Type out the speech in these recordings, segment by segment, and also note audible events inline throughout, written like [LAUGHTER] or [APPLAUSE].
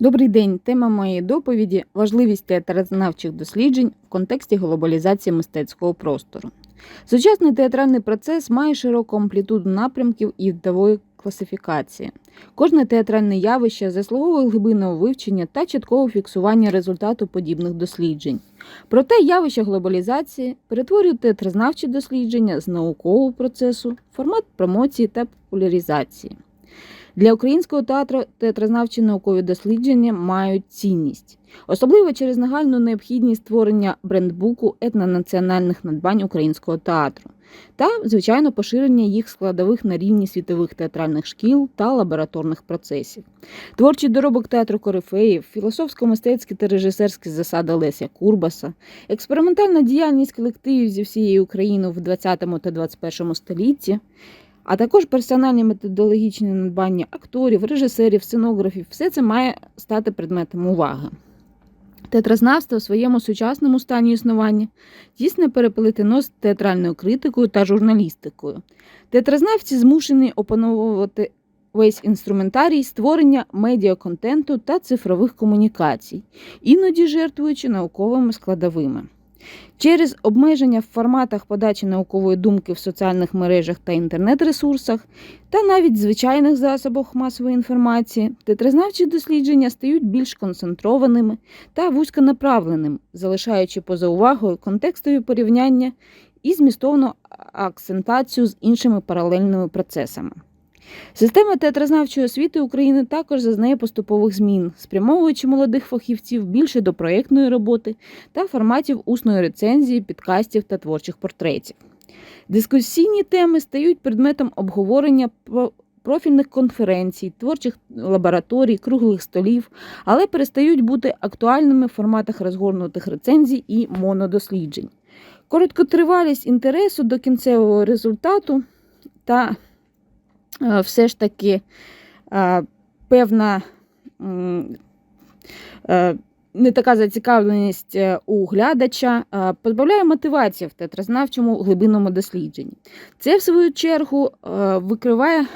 Добрий день. Тема моєї доповіді важливість театрознавчих досліджень в контексті глобалізації мистецького простору. Сучасний театральний процес має широку амплітуду напрямків і видової класифікації. Кожне театральне явище заслуговує глибинного вивчення та чіткого фіксування результату подібних досліджень. Проте явище глобалізації перетворює театрознавчі дослідження з наукового процесу формат промоції та популяризації. Для українського театру театрознавчі наукові дослідження мають цінність, особливо через нагальну необхідність створення брендбуку етнонаціональних надбань українського театру та, звичайно, поширення їх складових на рівні світових театральних шкіл та лабораторних процесів. Творчий доробок театру корифеїв, філософсько-мистецькі та режисерські засади Леся Курбаса, експериментальна діяльність колективів зі всієї України в 20 та 21 столітті а також персональні методологічні надбання акторів, режисерів, сценографів все це має стати предметом уваги. Театрознавство в своєму сучасному стані існування тісно переплетено з театральною критикою та журналістикою. Театрознавці змушені опановувати весь інструментарій створення медіаконтенту та цифрових комунікацій, іноді жертвуючи науковими складовими. Через обмеження в форматах подачі наукової думки в соціальних мережах та інтернет-ресурсах, та навіть звичайних засобах масової інформації, театрознавчі дослідження стають більш концентрованими та вузьконаправленими, залишаючи поза увагою контекстові порівняння і змістовну акцентацію з іншими паралельними процесами. Система театрознавчої освіти України також зазнає поступових змін, спрямовуючи молодих фахівців більше до проєктної роботи та форматів усної рецензії, підкастів та творчих портретів. Дискусійні теми стають предметом обговорення профільних конференцій, творчих лабораторій, круглих столів, але перестають бути актуальними в форматах розгорнутих рецензій і монодосліджень. Короткотривалість інтересу до кінцевого результату та все ж таки е, певна е, не така зацікавленість у глядача позбавляє мотивації в театрознавчому глибинному дослідженні. Це, в свою чергу, викриває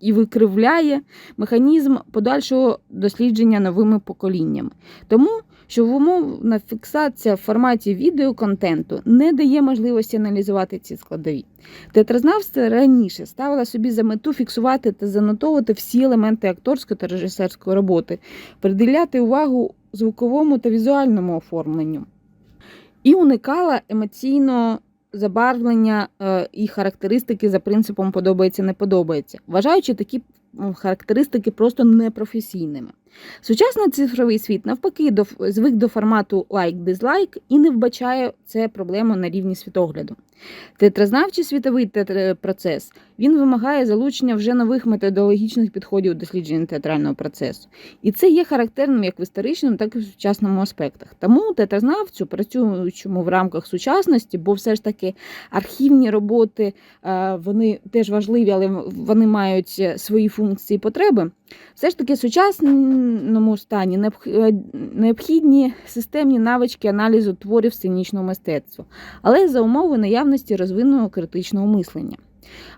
і викривляє механізм подальшого дослідження новими поколіннями. Тому що умовна фіксація в форматі відеоконтенту не дає можливості аналізувати ці складові. Театрознавство раніше ставила собі за мету фіксувати та занотовувати всі елементи акторської та режисерської роботи, приділяти увагу звуковому та візуальному оформленню і уникала емоційного забарвлення е, і характеристики за принципом подобається-не подобається, вважаючи такі характеристики просто непрофесійними. Сучасний цифровий світ, навпаки, звик до формату лайк-дизлайк і не вбачає це проблему на рівні світогляду. Театрознавчий світовий процес він вимагає залучення вже нових методологічних підходів дослідження театрального процесу. І це є характерним як в історичному, так і в сучасному аспектах. Тому театрознавцю, працюючому в рамках сучасності, бо все ж таки архівні роботи вони теж важливі, але вони мають свої функції і потреби. Все ж таки, в сучасному стані необхідні системні навички аналізу творів сценічного мистецтва, але за умови наявності розвиненого критичного мислення.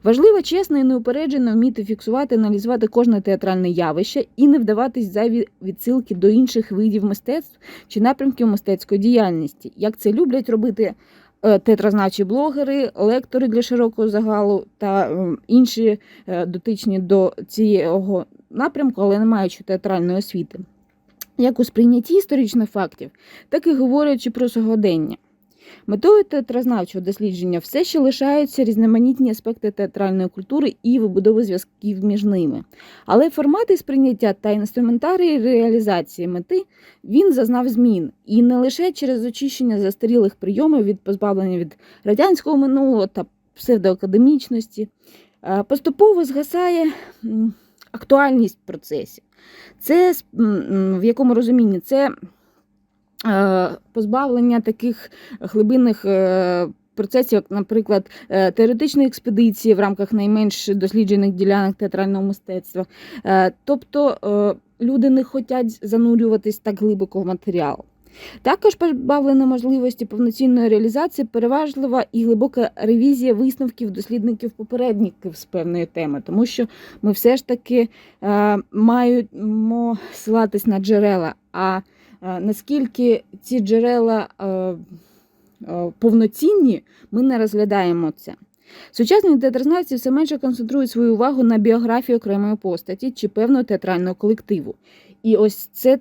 Важливо чесно і неупереджено вміти фіксувати, аналізувати кожне театральне явище і не вдаватись зайві відсилки до інших видів мистецтв чи напрямків мистецької діяльності, як це люблять робити е, театрознавчі блогери, лектори для широкого загалу та інші е, дотичні до цього напрямку, але не маючи театральної освіти. Як у сприйнятті історичних фактів, так і говорячи про сьогодення. Метою театрознавчого дослідження все ще лишаються різноманітні аспекти театральної культури і вибудови зв'язків між ними. Але формати сприйняття та інструментарії реалізації мети він зазнав змін. І не лише через очищення застарілих прийомів від позбавлення від радянського минулого та псевдоакадемічності. Поступово згасає актуальність процесів. Це в якому розумінні це позбавлення таких глибинних е, процесів, як, наприклад, е, теоретичної експедиції в рамках найменш досліджених ділянок театрального мистецтва. Тобто люди не хочуть занурюватись так глибоко в матеріал. Також позбавлена можливості повноцінної реалізації переважлива і глибока ревізія висновків дослідників попередників з певної теми, тому що ми все ж таки е, маємо ссилатись на джерела. А е, наскільки ці джерела повноцінні, ми не розглядаємо це. Сучасні театрознавці все менше концентрують свою увагу на біографії окремої постаті чи певного театрального колективу. І ось це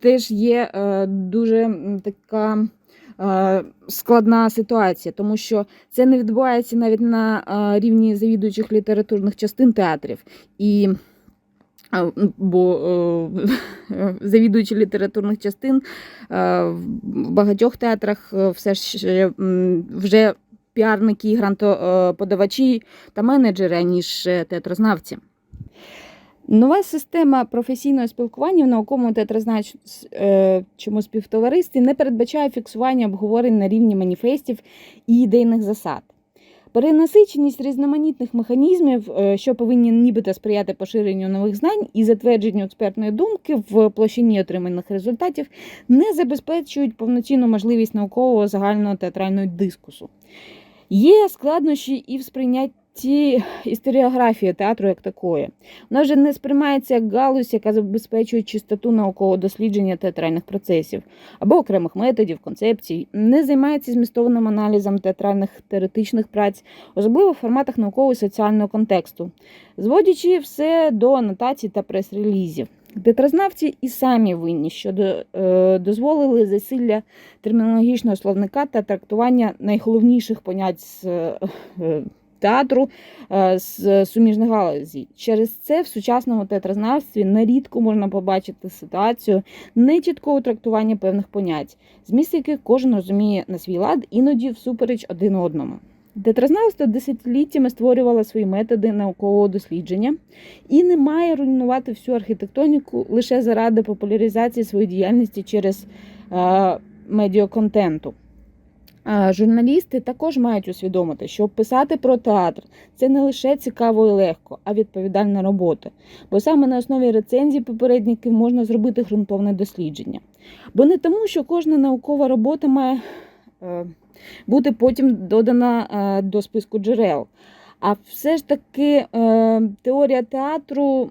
теж є е, дуже така е, складна ситуація, тому що це не відбувається навіть на е, рівні завідуючих літературних частин театрів. І Бо е, [LAUGHS] завідуючі літературних частин е, в багатьох театрах е, все ж вже піарники, грантоподавачі та менеджери, ніж театрознавці. Нова система професійного спілкування в науковому театрознавчому співтоваристві не передбачає фіксування обговорень на рівні маніфестів і ідейних засад. Перенасиченість різноманітних механізмів, е, що повинні нібито сприяти поширенню нових знань і затвердженню експертної думки в площині отриманих результатів, не забезпечують повноцінну можливість наукового загального театрального дискусу. Є складнощі і в сприйнятті історіографії театру як такої. Вона вже не сприймається як галузь, яка забезпечує чистоту наукового дослідження театральних процесів або окремих методів, концепцій, не займається змістованим аналізом театральних теоретичних праць, особливо в форматах наукового і соціального контексту, зводячи все до анотацій та прес-релізів. Театрознавці і самі винні, що до- е, дозволили засилля термінологічного словника та трактування найголовніших понять з е, театру е, з суміжних галузей. Через це в сучасному театрознавстві нерідко можна побачити ситуацію нечіткого трактування певних понять, зміст яких кожен розуміє на свій лад, іноді всупереч один одному. Театрознавство десятиліттями створювало свої методи наукового дослідження і не має руйнувати всю архітектоніку лише заради популяризації своєї діяльності через е, медіаконтенту. Журналісти також мають усвідомити, що писати про театр це не лише цікаво і легко, а відповідальна робота. Бо саме на основі рецензій попередників можна зробити ґрунтовне дослідження. Бо не тому, що кожна наукова робота має е, бути потім додана е, до списку джерел. А все ж таки е, теорія театру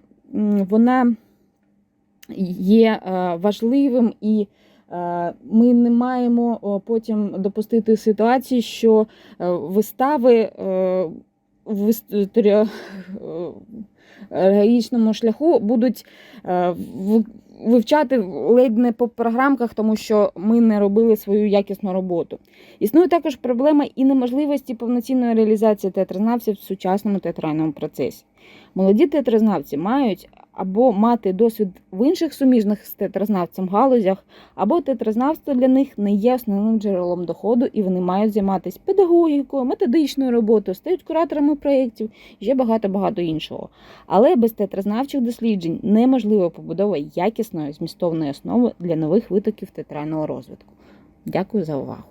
вона є важливим і ми не маємо потім допустити ситуації, що е, вистави е, в історіографічному шляху будуть е, вивчати ледь не по програмках, тому що ми не робили свою якісну роботу. Існує також проблема і неможливості повноцінної реалізації театрознавців в сучасному театральному процесі. Молоді театрознавці мають або мати досвід в інших суміжних з театрознавцем галузях, або театрознавство для них не є основним джерелом доходу, і вони мають займатися педагогікою, методичною роботою, стають кураторами проєктів і ще багато-багато іншого. Але без театрознавчих досліджень неможлива побудова якісної змістовної основи для нових витоків театрального розвитку. Дякую за увагу.